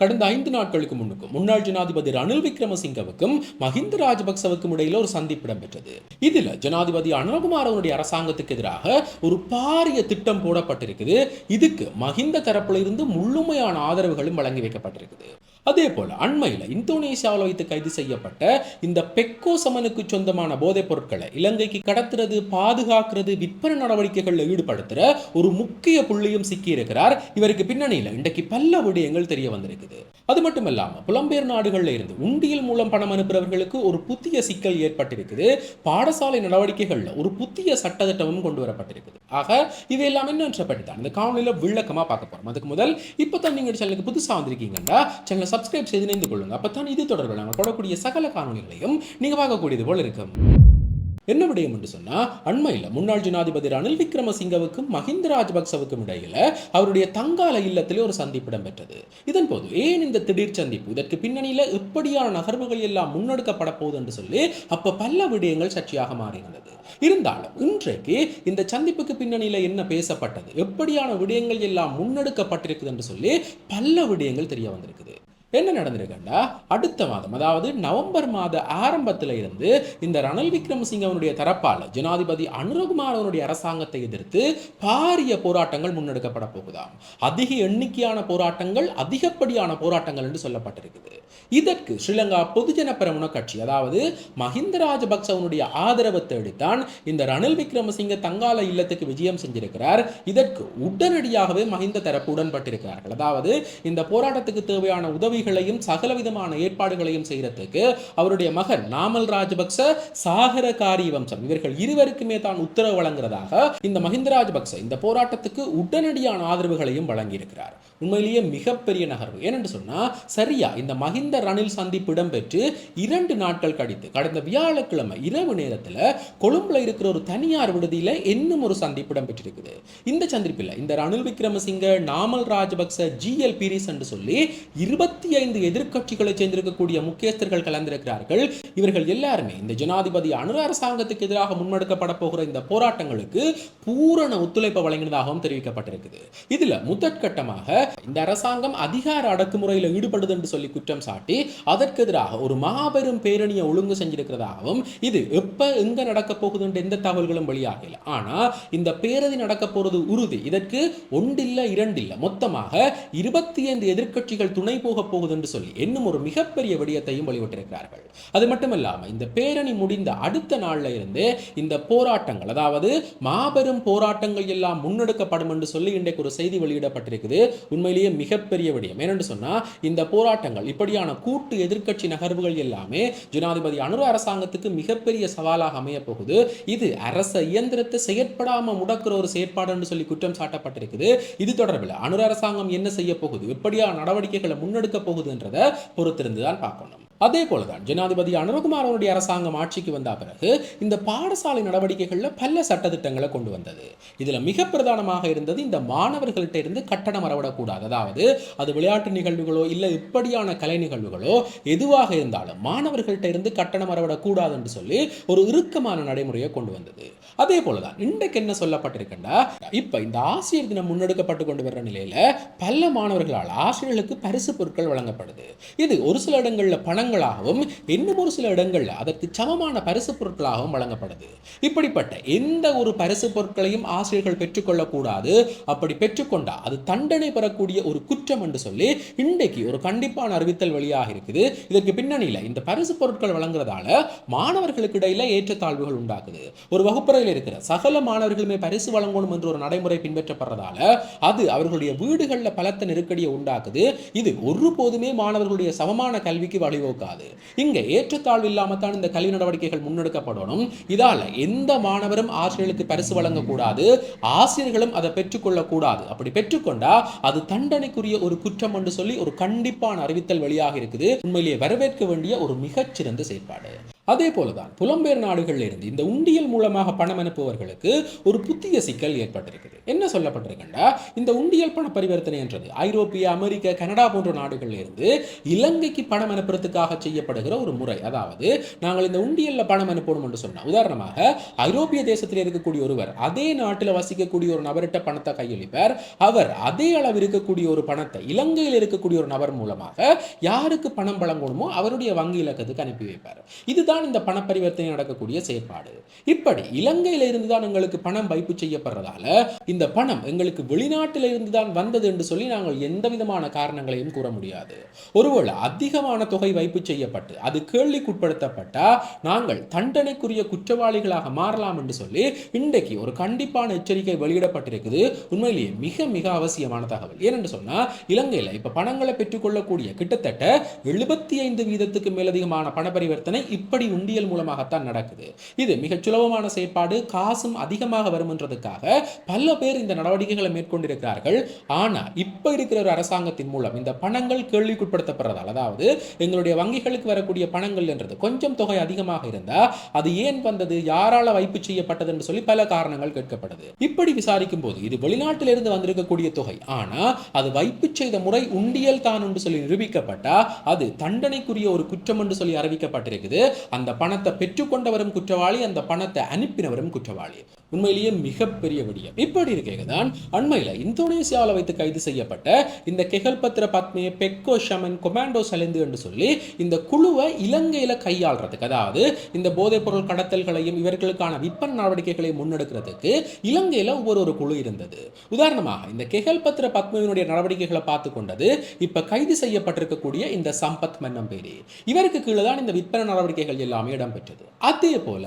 கடந்த ஐந்து நாட்களுக்கு முன்னுக்கும் முன்னாள் ஜனாதிபதி ரணில் விக்ரமசிங்கவுக்கும் மஹிந்த ராஜபக்சவுக்கும் இடையில ஒரு சந்திப்பு இடம்பெற்றது. இதுல ஜனாதிபதி அனுரகுமார் அவருடைய அரசாங்கத்துக்கு எதிராக ஒரு பாரிய திட்டம் போடப்பட்டிருக்குது. இதுக்கு மஹிந்த தரப்புல இருந்து முழுமையான ஆதரவுகளும் வழங்கி வைக்கப்பட்டிருக்குது. அதே போல் அண்மையில் இந்தோனேஷியாவில் வைத்து கைது செய்யப்பட்ட இந்த பெக்கோ சமனுக்கு சொந்தமான போதைப் பொருட்களை இலங்கைக்கு கடத்துறது பாதுகாக்கிறது விற்பனை நடவடிக்கைகளில் ஈடுபடுத்துகிற ஒரு முக்கிய புள்ளியும் சிக்கியிருக்கிறார். இவருக்கு பின்னணியில் இன்றைக்கு பல விடயங்கள் தெரிய வந்திருக்குது. அது மட்டும் இல்லாம புலம்பெயர் நாடுகளில் இருந்து உண்டியல் மூலம் பணம் அனுப்புறவர்களுக்கு ஒரு புதிய சிக்கல் ஏற்பட்டிருக்குது. பாடசாலை நடவடிக்கைகளில் ஒரு புதிய சட்டத்திட்டமும் கொண்டு வரப்பட்டிருக்குது. ஆக இது எல்லாம் பற்றி தான் இந்த காணொலியில் விளக்கமாக பார்க்க போகிறோம் அதுக்கு முதல் இப்போ தான் நீங்கள் சேனலுக்கு புதுசாக வந்திருக்கீங்கன்னா சேனலை சப்ஸ்கிரைப் செய்து இணைந்து அப்போ நிதி இது தொடர்பில் நாங்கள் போடக்கூடிய சகல காணொலிகளையும் நீங்கள் பார்க்கக்கூடியது போல இருக்கும். என்ன விடயம் என்று சொன்னா அண்மையில் முன்னாள் ஜனாதிபதி ரணில் விக்ரமசிங்கவுக்கும் மஹிந்த ராஜபக்சவுக்கும் இடையில அவருடைய தங்கால இல்லத்திலே ஒரு சந்திப்பு இடம்பெற்றது. இதன் போது ஏன் இந்த திடீர் சந்திப்பு? இதற்கு பின்னணியில் இப்படியான நகர்வுகள் எல்லாம் முன்னெடுக்கப்பட போகுது என்று சொல்லி அப்ப பல விடயங்கள் சர்ச்சையாக மாறியிருந்தது. இருந்தாலும் இன்றைக்கு இந்த சந்திப்புக்கு பின்னணியில என்ன பேசப்பட்டது? எப்படியான விடயங்கள் எல்லாம் முன்னெடுக்கப்பட்டிருக்குது என்று சொல்லி பல விடயங்கள் தெரிய வந்திருக்குது. என்ன நடந்திருக்கண்டா? அடுத்த மாதம் அதாவது நவம்பர் மாத ஆரம்பத்தில் இருந்து இந்த ரணில் விக்ரமசிங்க அவனுடைய தரப்பால் ஜனாதிபதி அனுரகுமார் அவனுடைய அரசாங்கத்தை எதிர்த்து பாரிய போராட்டங்கள் முன்னெடுக்கப்பட போகுதாம். அதிக எண்ணிக்கையான போராட்டங்கள் அதிகப்படியான போராட்டங்கள் என்று சொல்லப்பட்டிருக்குது. இதற்கு ஸ்ரீலங்கா பொதுஜன பிரமுன கட்சி அதாவது மஹிந்த ராஜபக்சவனுடைய ஆதரவு தேடித்தான் இந்த ரணில் விக்ரமசிங்க தங்கால இல்லத்துக்கு விஜயம் செஞ்சிருக்கிறார். இதற்கு உடனடியாகவே மஹிந்த தரப்பு உடன்பட்டிருக்கிறார்கள். அதாவது இந்த போராட்டத்துக்கு தேவையான உதவி உதவிகளையும் சகலவிதமான ஏற்பாடுகளையும் செய்யறதுக்கு அவருடைய மகன் நாமல் ராஜபக்ச சாகர காரி வம்சம். இவர்கள் இருவருக்குமே தான் உத்தரவு வழங்குறதாக இந்த மஹிந்த ராஜபக்ச இந்த போராட்டத்துக்கு உடனடியான ஆதரவுகளையும் வழங்கியிருக்கிறார். உண்மையிலேயே மிகப்பெரிய நகர்வு. ஏனென்று சொன்னா சரியா இந்த மஹிந்த ரணில் சந்திப்பு இடம்பெற்று இரண்டு நாட்கள் கழித்து கடந்த வியாழக்கிழமை இரவு நேரத்தில் கொழும்புல இருக்கிற ஒரு தனியார் விடுதியில இன்னும் ஒரு சந்திப்பு இடம்பெற்றிருக்குது. இந்த சந்திப்பில் இந்த ரணில் விக்ரமசிங்க நாமல் ராஜபக்ச ஜிஎல் பீரிஸ் என்று சொல்லி இருபத்தி ஐந்து எதிர்க்கட்சிகளை சேர்ந்திருக்கக்கூடிய முக்கியஸ்தர்கள் கலந்திருக்கிறார்கள். இவர்கள் எல்லாருமே இந்த ஜனாதிபதி அணு அரசாங்கத்துக்கு எதிராக முன்னெடுக்கப்பட போகிற இந்த போராட்டங்களுக்கு பூரண ஒத்துழைப்பு வழங்கினதாகவும் தெரிவிக்கப்பட்டிருக்குது. இதுல முதற்கட்டமாக இந்த அரசாங்கம் அதிகார அடக்குமுறையில் ஈடுபடுது என்று சொல்லி குற்றம் சாட்டி அதற்கு எதிராக ஒரு மாபெரும் பேரணியை ஒழுங்கு செஞ்சிருக்கிறதாகவும் இது எப்ப எங்க நடக்க போகுது என்று எந்த தகவல்களும் வெளியாகல. ஆனா இந்த பேரணி நடக்க போறது உறுதி. இதற்கு ஒன்றில்ல இரண்டில்ல மொத்தமாக இருபத்தி ஐந்து எதிர்க்கட்சிகள் துணை போக போகுது என்று சொல்லி இன்னும் ஒரு மிகப்பெரிய விடயத்தையும் வெளியிட்டிருக்கிறார்கள் அது மட்டுமல்லாம இந்த பேரணி முடிந்த அடுத்த நாளில் இருந்தே இந்த போராட்டங்கள் அதாவது மாபெரும் போராட்டங்கள் எல்லாம் முன்னெடுக்கப்படும் என்று சொல்லி இன்றைக்கு ஒரு செய்தி வெளியிடப்பட்டிருக்குது. உண்மையிலேயே மிகப்பெரிய விடயம். ஏனென்று சொன்னா இந்த போராட்டங்கள் இப்படியான கூட்டு எதிர்க்கட்சி நகர்வுகள் எல்லாமே ஜனாதிபதி அனுர அரசாங்கத்துக்கு மிகப்பெரிய சவாலாக அமைய போகுது இது அரச இயந்திரத்தை செயற்படாம முடக்கிற ஒரு செயற்பாடு என்று சொல்லி குற்றம் சாட்டப்பட்டிருக்குது. இது தொடர்பில் அனுர அரசாங்கம் என்ன செய்ய போகுது எப்படியான நடவடிக்கைகளை முன்னெடுக்க போகுதுன்றதை பொறுத்திருந்து தான் பார்க்கணும். அதே போலதான் ஜனாதிபதி அனுரகுமார் அவருடைய அரசாங்கம் ஆட்சிக்கு வந்த பிறகு இந்த பாடசாலை நடவடிக்கைகளில் பல சட்டத்திட்டங்களை கொண்டு வந்தது. இதுல மிக பிரதானமாக இருந்தது இந்த மாணவர்கள்ட்ட இருந்து கட்டணம் வரவிடக்கூடாது அதாவது அது விளையாட்டு நிகழ்வுகளோ இல்லை இப்படியான கலை நிகழ்வுகளோ எதுவாக இருந்தாலும் மாணவர்கள்ட்ட இருந்து கட்டணம் வரவிடக்கூடாது என்று சொல்லி ஒரு இறுக்கமான நடைமுறையை கொண்டு வந்தது. அதே போலதான் இன்றைக்கு என்ன சொல்லப்பட்டிருக்கண்டா இப்ப இந்த ஆசிரியர் தினம் முன்னெடுக்கப்பட்டு கொண்டு வர்ற நிலையில பல மாணவர்களால் ஆசிரியர்களுக்கு பரிசு பொருட்கள் வழங்கப்படுது. இது ஒரு சில இடங்களில் பணம் பணங்களாகவும் இன்னும் ஒரு சில இடங்கள்ல அதற்கு சமமான பரிசு பொருட்களாகவும் வழங்கப்படுது. இப்படிப்பட்ட எந்த ஒரு பரிசு பொருட்களையும் ஆசிரியர்கள் பெற்றுக்கொள்ளக்கூடாது. அப்படி பெற்றுக்கொண்டால் அது தண்டனை பெறக்கூடிய ஒரு குற்றம் என்று சொல்லி இன்றைக்கு ஒரு கண்டிப்பான அறிவித்தல் வழியாக இருக்குது. இதற்கு பின்னணியில் இந்த பரிசு பொருட்கள் வழங்குறதால மாணவர்களுக்கு இடையில ஏற்றத்தாழ்வுகள் உண்டாக்குது. ஒரு வகுப்பறையில் இருக்கிற சகல மாணவர்களுமே பரிசு வழங்கணும் என்ற ஒரு நடைமுறை பின்பற்றப்படுறதால அது அவர்களுடைய வீடுகளில் பலத்த நெருக்கடியை உண்டாக்குது. இது ஒருபோதுமே மாணவர்களுடைய சமமான கல்விக்கு கொடுக்காது. இங்க ஏற்றத்தாழ்வு இல்லாம தான் இந்த கல்வி நடவடிக்கைகள் முன்னெடுக்கப்படணும். இதால எந்த மாணவரும் ஆசிரியர்களுக்கு பரிசு வழங்கக்கூடாது. ஆசிரியர்களும் அதை பெற்றுக்கொள்ளக்கூடாது. அப்படி பெற்றுக்கொண்டா அது தண்டனைக்குரிய ஒரு குற்றம் என்று சொல்லி ஒரு கண்டிப்பான அறிவித்தல் வெளியாக இருக்குது. உண்மையிலேயே வரவேற்க வேண்டிய ஒரு மிகச்சிறந்த செயற்பாடு. அதே போலதான் புலம்பெயர் நாடுகளில் இருந்து இந்த உண்டியல் மூலமாக பணம் அனுப்புபவர்களுக்கு ஒரு புதிய சிக்கல் ஏற்பட்டிருக்குது. என்ன சொல்லப்பட்டிருக்குண்டா இந்த உண்டியல் பண பரிவர்த்தனை என்றது ஐரோப்பிய அமெரிக்க கனடா போன்ற நாடுகளில் இருந்து இலங்கைக்கு பணம் அனுப்புறதுக்காக செய்யப்படுகிற ஒரு முறை. அதாவது நாங்கள் இந்த உண்டியல்ல பணம் அனுப்பணும் என்று சொன்னா உதாரணமாக ஐரோப்பிய தேசத்தில் இருக்கக்கூடிய ஒருவர் அதே நாட்டில் வசிக்கக்கூடிய ஒரு நபர்கிட்ட பணத்தை கையளிப்பார். அவர் அதே அளவு இருக்கக்கூடிய ஒரு பணத்தை இலங்கையில் இருக்கக்கூடிய ஒரு நபர் மூலமாக யாருக்கு பணம் வழங்கணுமோ அவருடைய வங்கி இலக்கத்துக்கு அனுப்பி வைப்பார். இதுதான் இதுதான் இந்த பண பரிவர்த்தனை நடக்கக்கூடிய செயற்பாடு. இப்படி இலங்கையில இருந்து தான் எங்களுக்கு பணம் வைப்பு செய்யப்படுறதால இந்த பணம் எங்களுக்கு வெளிநாட்டில இருந்து தான் வந்தது என்று சொல்லி நாங்கள் எந்த விதமான காரணங்களையும் கூற முடியாது. ஒருவேளை அதிகமான தொகை வைப்பு செய்யப்பட்டு அது கேள்விக்குட்படுத்தப்பட்டா நாங்கள் தண்டனைக்குரிய குற்றவாளிகளாக மாறலாம் என்று சொல்லி இன்றைக்கு ஒரு கண்டிப்பான எச்சரிக்கை வெளியிடப்பட்டிருக்குது. உண்மையிலேயே மிக மிக அவசியமான தகவல். ஏனென்று சொன்னா இலங்கையில இப்ப பணங்களை பெற்றுக்கொள்ளக்கூடிய கிட்டத்தட்ட எழுபத்தி ஐந்து வீதத்துக்கு மேலதிகமான பண பரிவர்த்தனை இப்படி உண்டியல் மூலமாகத்தான் நடக்குது. இது மிகச் சுலபமான செயற்பாடு காசும் அதிகமாக வரும்ன்றதுக்காக பல பேர் இந்த நடவடிக்கைகளை மேற்கொண்டிருக்கிறார்கள். ஆனால் இப்போ இருக்கிற ஒரு அரசாங்கத்தின் மூலம் இந்த பணங்கள் கேள்விக்குட்படுத்தப்படுறதால் அதாவது எங்களுடைய வங்கிகளுக்கு வரக்கூடிய பணங்கள் என்றது கொஞ்சம் தொகை அதிகமாக இருந்தா அது ஏன் வந்தது யாரால வைப்பு செய்யப்பட்டது என்று சொல்லி பல காரணங்கள் கேட்கப்படுது. இப்படி விசாரிக்கும் போது இது வெளிநாட்டிலிருந்து வந்திருக்கக்கூடிய தொகை. ஆனா அது வைப்பு செய்த முறை உண்டியல் தான் என்று சொல்லி நிரூபிக்கப்பட்டா அது தண்டனைக்குரிய ஒரு குற்றம் என்று சொல்லி அறிவிக்கப்பட்டிருக்குது. அந்த பணத்தை பெற்றுக்கொண்டவரும் குற்றவாளி அந்த பணத்தை அனுப்பினவரும் குற்றவாளி. உண்மையிலேயே மிகப்பெரிய விடியம். இப்படி இருக்கேதான் அண்மையில் இந்தோனேசியாவில் வைத்து கைது செய்யப்பட்ட இந்த கெகல்பத்ர பத்மியை பெக்கோ ஷமன் கொமாண்டோ சலிந்து என்று சொல்லி இந்த குழுவை இலங்கையில் கையாள்றதுக்கு அதாவது இந்த போதைப் பொருள் கடத்தல்களையும் இவர்களுக்கான விற்பனை நடவடிக்கைகளை முன்னெடுக்கிறதுக்கு இலங்கையில் ஒவ்வொரு ஒரு குழு இருந்தது. உதாரணமாக இந்த கெகல்பத்ர பத்மியினுடைய நடவடிக்கைகளை பார்த்து கொண்டது இப்போ கைது செய்யப்பட்டிருக்கக்கூடிய இந்த சம்பத் மன்னம்பேரி. இவருக்கு கீழே தான் இந்த விற்பனை நடவடிக்கைகள் எல்லாமே இடம்பெற்றது. அதே போல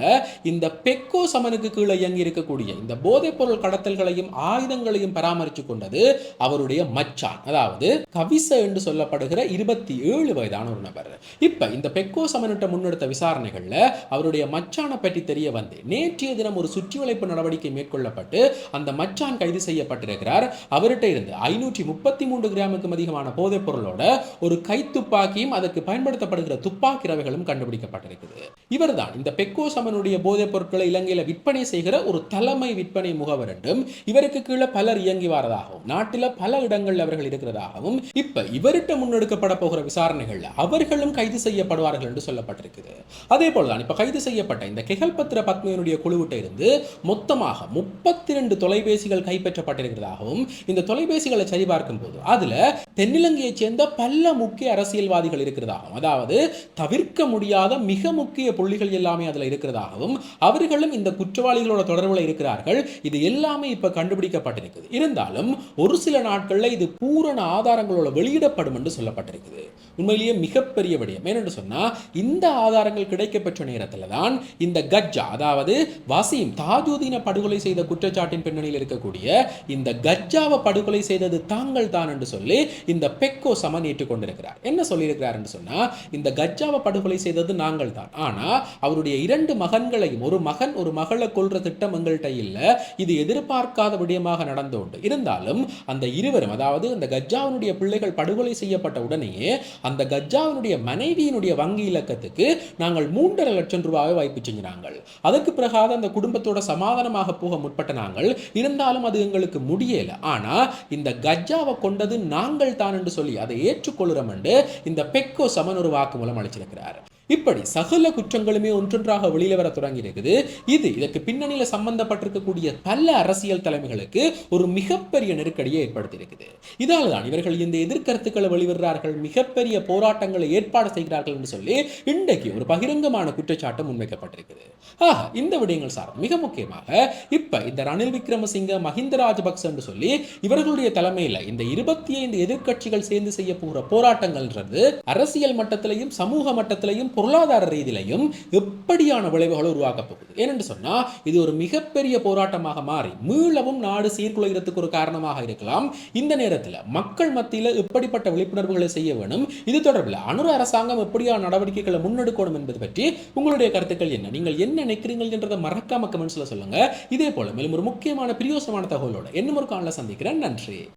இந்த பெக்கோ சமனுக்கு கீழே இயங்கி இருக்கக்கூடிய இந்த போதைப் பொருள் கடத்தல்களையும் ஆயுதங்களையும் பராமரித்து கொண்டது அவருடைய மச்சான். அதாவது கவிச என்று சொல்லப்படுகிற இருபத்தி ஏழு வயதான ஒரு நபர். இப்ப இந்த பெக்கோ சமனிட்ட முன்னெடுத்த விசாரணைகள்ல அவருடைய மச்சானை பற்றி தெரிய வந்து நேற்றைய தினம் ஒரு சுற்றிவளைப்பு நடவடிக்கை மேற்கொள்ளப்பட்டு அந்த மச்சான் கைது செய்யப்பட்டிருக்கிறார். அவர்கிட்ட இருந்து ஐநூற்றி முப்பத்தி மூன்று கிராமுக்கும் அதிகமான போதைப் பொருளோட ஒரு கைத்துப்பாக்கியும் அதற்கு பயன்படுத்தப்படுகிற துப்பாக்கி ரவைகளும் கண்டுபிடிக்கப்பட்டிருக்கு கண்டுபிடிக்கப்பட்டிருக்குது இவர்தான் இந்த பெக்கோ சமனுடைய போதைப் பொருட்களை இலங்கையில் விற்பனை செய்கிற ஒரு தலைமை விற்பனை முகவர் என்றும் இவருக்கு கீழே பலர் இயங்கி வரதாகவும் நாட்டில் பல இடங்களில் அவர்கள் இருக்கிறதாகவும் இப்ப இவர்கிட்ட முன்னெடுக்கப்பட போகிற விசாரணைகள் அவர்களும் கைது செய்யப்படுவார்கள் என்று சொல்லப்பட்டிருக்குது. அதே போலதான் இப்ப கைது செய்யப்பட்ட இந்த கெகல்பத்ர பத்மனுடைய குழுவிட்ட இருந்து மொத்தமாக முப்பத்தி ரெண்டு தொலைபேசிகள் கைப்பற்றப்பட்டிருக்கிறதாகவும் இந்த தொலைபேசிகளை சரிபார்க்கும் போது அதுல தென்னிலங்கையைச் சேர்ந்த பல முக்கிய அரசியல்வாதிகள் இருக்கிறதாகவும் அதாவது தவிர்க்க முடியாத மிக முக்கிய புள்ளிகள் எல்லாமே அதில் இருக்கிறதாகவும் அவர்களும் இந்த குற்றவாளிகளோட தொடர்பில் இருக்கிறார்கள். இது எல்லாமே இப்ப கண்டுபிடிக்கப்பட்டிருக்குது. இருந்தாலும் ஒரு சில நாட்களில் இது பூரண ஆதாரங்களோட வெளியிடப்படும் என்று சொல்லப்பட்டிருக்குது. உண்மையிலேயே மிகப்பெரிய விடயம். ஏனென்று சொன்னால் இந்த ஆதாரங்கள் கிடைக்கப்பெற்ற நேரத்தில் தான் இந்த கஜ்ஜா அதாவது வசீம் தாஜுதீன படுகொலை செய்த குற்றச்சாட்டின் பின்னணியில் இருக்கக்கூடிய இந்த கஜ்ஜாவை படுகொலை செய்தது தாங்கள் தான் என்று சொல்லி இந்த பெக்கோ சமன் ஏற்றுக்கொண்டிருக்கிறார். என்ன சொல்லியிருக்கிறார் என்று சொன்னா இந்த கஜ்ஜாவை படுகொலை செய்தது நாங்கள் தான். தான். ஆனால் அவருடைய இரண்டு மகன்களையும் ஒரு மகன் ஒரு மகளை கொள்ற திட்டம் எங்கள்கிட்ட இல்லை. இது எதிர்பார்க்காத விடயமாக நடந்தோண்டு இருந்தாலும் அந்த இருவரும் அதாவது அந்த கஜாவினுடைய பிள்ளைகள் படுகொலை செய்யப்பட்ட உடனேயே அந்த கஜாவினுடைய மனைவியினுடைய வங்கி இலக்கத்துக்கு நாங்கள் மூன்றரை லட்சம் ரூபாவை வாய்ப்பு செஞ்சினாங்கள். அதற்கு பிறகாத அந்த குடும்பத்தோட சமாதானமாக போக முற்பட்ட நாங்கள். இருந்தாலும் அது எங்களுக்கு முடியல. ஆனால் இந்த கஜாவை கொண்டது நாங்கள் தான் என்று சொல்லி அதை ஏற்றுக்கொள்கிறோம் என்று இந்த பெக்கோ சமன் ஒரு வாக்குமூலம் அளிச்சிருக்கிறார். இப்படி சக சகல குற்றங்களுமே ஒன்றொன்றாக வெளியில வர தொடங்கி இருக்குது இது இதற்கு பின்னணியில சம்பந்தப்பட்டிருக்கக்கூடிய பல அரசியல் தலைமைகளுக்கு ஒரு மிகப்பெரிய நெருக்கடியை ஏற்படுத்தி இருக்குது இதால் தான் இவர்கள் இந்த எதிர்கருத்துக்களை வெளிவிடுறார்கள் மிகப்பெரிய போராட்டங்களை ஏற்பாடு செய்கிறார்கள் என்று சொல்லி இன்றைக்கு ஒரு பகிரங்கமான குற்றச்சாட்டு முன்வைக்கப்பட்டிருக்குது. ஆக இந்த விடயங்கள் சார் மிக முக்கியமாக இப்ப இந்த ரணில் விக்ரமசிங்க மஹிந்த ராஜபக்ச என்று சொல்லி இவர்களுடைய தலைமையில இந்த இருபத்தி ஐந்து எதிர்கட்சிகள் சேர்ந்து செய்ய போகிற போராட்டங்கள்ன்றது அரசியல் மட்டத்திலையும் சமூக மட்டத்திலையும் பொருளாதார ரீதியிலையும் எப்படியான விளைவுகளை உருவாக்கப் போகுது? ஏனென்று சொன்னால் இது ஒரு மிகப்பெரிய போராட்டமாக மாறி மீளவும் நாடு சீர்குலைகிறதுக்கு ஒரு காரணமாக இருக்கலாம். இந்த நேரத்தில் மக்கள் மத்தியில் எப்படிப்பட்ட விழிப்புணர்வுகளை செய்ய வேணும்? இது தொடர்பில் அனுர அரசாங்கம் எப்படியான நடவடிக்கைகளை முன்னெடுக்கணும் என்பது பற்றி உங்களுடைய கருத்துக்கள் என்ன? நீங்கள் என்ன நினைக்கிறீர்கள் என்றதை மறக்காம கமெண்ட்ஸில் சொல்லுங்க. இதே போல மேலும் ஒரு முக்கியமான பிரியோசமான தகவலோட இன்னும் ஒரு காலில் சந்திக்கிறேன். நன்றி.